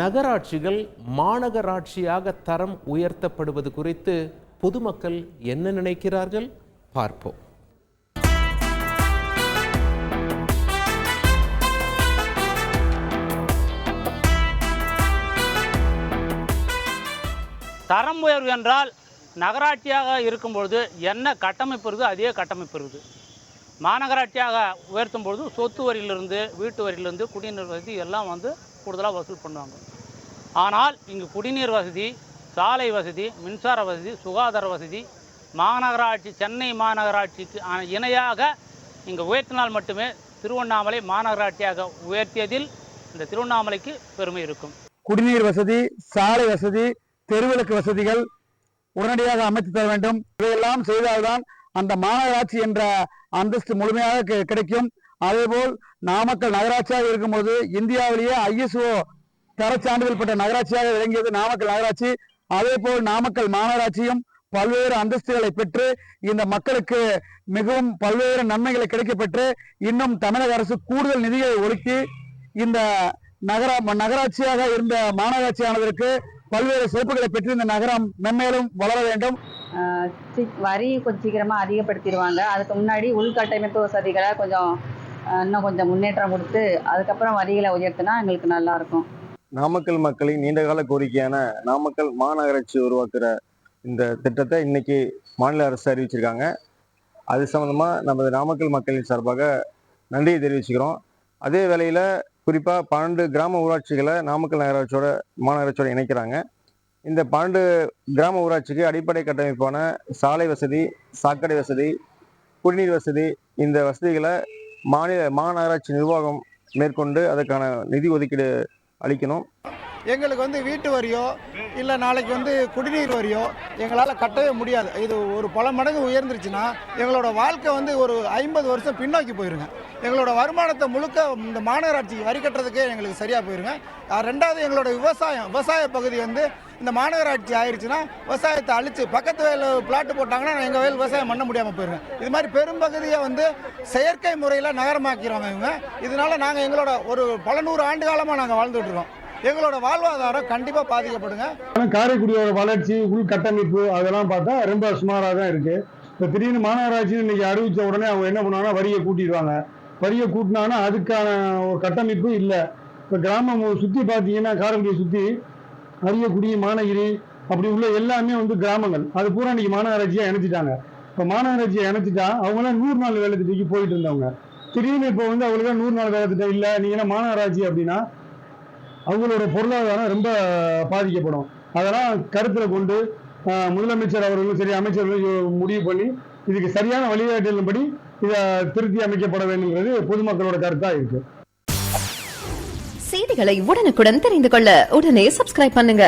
நகராட்சிகள் மாநகராட்சியாக தரம் உயர்த்தப்படுவது குறித்து பொதுமக்கள் என்ன நினைக்கிறார்கள்? பார்ப்போம். தரம் உயர்வு என்றால் நகராட்சியாக இருக்கும்பொழுது என்ன கட்டமைப்பு இருக்குது அதே கட்டமைப்பு இருக்குது. மாநகராட்சியாக உயர்த்தும் பொழுது சொத்து வரியிலிருந்து வீட்டு வரியிலிருந்து குடிநீர் வசதி எல்லாம் வந்து கூடுதலாக வசூல் பண்ணுவாங்க. ஆனால் இங்கு குடிநீர் வசதி சாலை வசதி மின்சார வசதி சுகாதார வசதி மாநகராட்சி சென்னை மாநகராட்சிக்கு இணையாக இங்கே உயர்த்தினால் மட்டுமே திருவண்ணாமலை மாநகராட்சியாக உயர்த்தியதில் இந்த திருவண்ணாமலைக்கு பெருமை இருக்கும். குடிநீர் வசதி சாலை வசதி தெருவிளக்கு வசதிகள் உடனடியாக அமைத்து தர வேண்டும். இதையெல்லாம் செய்தால்தான் அந்த மாநகராட்சி என்ற அந்தஸ்து முழுமையாக கிடைக்கும். அதேபோல் நாமக்கல் நகராட்சியாக இருக்கும்போது இந்தியாவிலேயே ஐஎஸ்ஓ தரச்சான்றிதழ் பெற்ற நகராட்சியாக விளங்கியது நாமக்கல் நகராட்சி. அதேபோல் நாமக்கல் மாநகராட்சியும் பல்வேறு அந்தஸ்துகளை பெற்று இந்த மக்களுக்கு மிகவும் பல்வேறு நன்மைகளை கிடைக்கப்பெற்று இன்னும் தமிழக அரசு கூடுதல் நிதியை ஒதுக்கி இந்த நகர நகராட்சியாக இருந்த மாநகராட்சியானதற்கு பல்வேறு சிறப்புகளை பெற்று இந்த நகரம் மென்மேலும் வளர வேண்டும். ஆஹ் வரி கொஞ்சம் சீக்கிரமாக அதிகப்படுத்திடுவாங்க. அதுக்கு முன்னாடி உள்கட்டமைப்பு வசதிகளை கொஞ்சம் இன்னும் கொஞ்சம் முன்னேற்றம் கொடுத்து அதுக்கப்புறம் வரிகளை உயர்த்தினா எங்களுக்கு நல்லா இருக்கும் நாமக்கல் மக்களின் நீண்டகால கோரிக்கையான நாமக்கல் மாநகராட்சி உருவாக்குற இந்த திட்டத்தை இன்னைக்கு மாநில அரசு அறிவிச்சிருக்காங்க. அது சம்மந்தமாக நமது நாமக்கல் மக்களின் சார்பாக நன்றியை தெரிவிச்சுக்கிறோம். அதே வேளையில் குறிப்பாக பன்னெண்டு கிராம ஊராட்சிகளை நாமக்கல் நகராட்சியோட மாநகராட்சியோட இணைக்கிறாங்க. இந்த பன்னெண்டு கிராம ஊராட்சிக்கு அடிப்படை கட்டமைப்பான சாலை வசதி சாக்கடை வசதி குடிநீர் வசதி இந்த வசதிகளை மாநில மாநகராட்சி நிர்வாகம் மேற்கொண்டு அதற்கான நிதி ஒதுக்கீடு அளிக்கணும். எங்களுக்கு வந்து வீட்டு வரியோ இல்லை நாளைக்கு வந்து குடிநீர் வரியோ எங்களால் கட்டவே முடியாது. இது ஒரு பல மடங்கு உயர்ந்துருச்சுன்னா எங்களோட வாழ்க்கை வந்து ஒரு ஐம்பது வருஷம் பின்னோக்கி போயிருங்க. எங்களோட வருமானத்தை முழுக்க இந்த மாநகராட்சிக்கு வரி கட்டுறதுக்கே எங்களுக்கு சரியாக போயிருங்க. ரெண்டாவது எங்களோட விவசாயம் விவசாய பகுதி வந்து இந்த மாநகராட்சி ஆயிடுச்சுன்னா விவசாயத்தை அழித்து பக்கத்து வயல் பிளாட்டு போட்டாங்கன்னா எங்கள் வயல் விவசாயம் பண்ண முடியாமல் போயிருங்க. இது மாதிரி பெரும்பகுதியை வந்து செயற்கை முறையில் நகரமாக்கிறாங்க இவங்க. இதனால நாங்கள் எங்களோட ஒரு பல நூறு ஆண்டு காலமாக நாங்கள் வாழ்ந்துட்டுருக்கோம் எங்களோட வாழ்வாதாரம் கண்டிப்பாக பாதிக்கப்படுங்க. ஆனால் காரைக்குடியோட வளர்ச்சி உள்கட்டமைப்பு அதெல்லாம் பார்த்தா ரொம்ப சுமாராக தான் இருக்கு. இப்போ திடீர்னு மாநகராட்சி இன்னைக்கு அறிவிச்ச உடனே அவங்க என்ன பண்ணுவாங்கன்னா வரியை கூட்டிடுவாங்க. வரியை கூட்டினாங்கன்னா அதுக்கான ஒரு கட்டமைப்பு இல்லை. இப்போ கிராமம் சுற்றி பார்த்தீங்கன்னா காரைக்குடியை சுற்றி அரியக்குடி மாநகிரி அப்படி உள்ள எல்லாமே வந்து கிராமங்கள். அது பூரா இன்னைக்கு மாநகராட்சியாக இணைச்சிட்டாங்க இப்போ மாநகராட்சியை இணைச்சிட்டா அவங்களாம் நூறு நாள் வேலை திட்டத்துக்கு போயிட்டு இருந்தவங்க. திடீர்னு இப்போ வந்து அவங்களுக்கு நூறு நாள் வேலை திட்டம் இல்லை. நீங்க மாநகராட்சி அப்படின்னா அவங்களோட பொருளாதாரம் ரொம்ப பாதிக்கப்படும். அதெல்லாம் கருத்தில் கொண்டு ஆஹ், முதலமைச்சர் அவர்களும் சரி அமைச்சர்களும் முடிவு பண்ணி இதுக்கு சரியான வழிகாட்டுதலின்படி இதை திருத்தி அமைக்கப்பட வேண்டுங்கிறது பொதுமக்களோட கருத்தாக இருக்கு. செய்திகளை உடனுக்குடன் தெரிந்து கொள்ள உடனே சப்ஸ்கிரைப் பண்ணுங்க.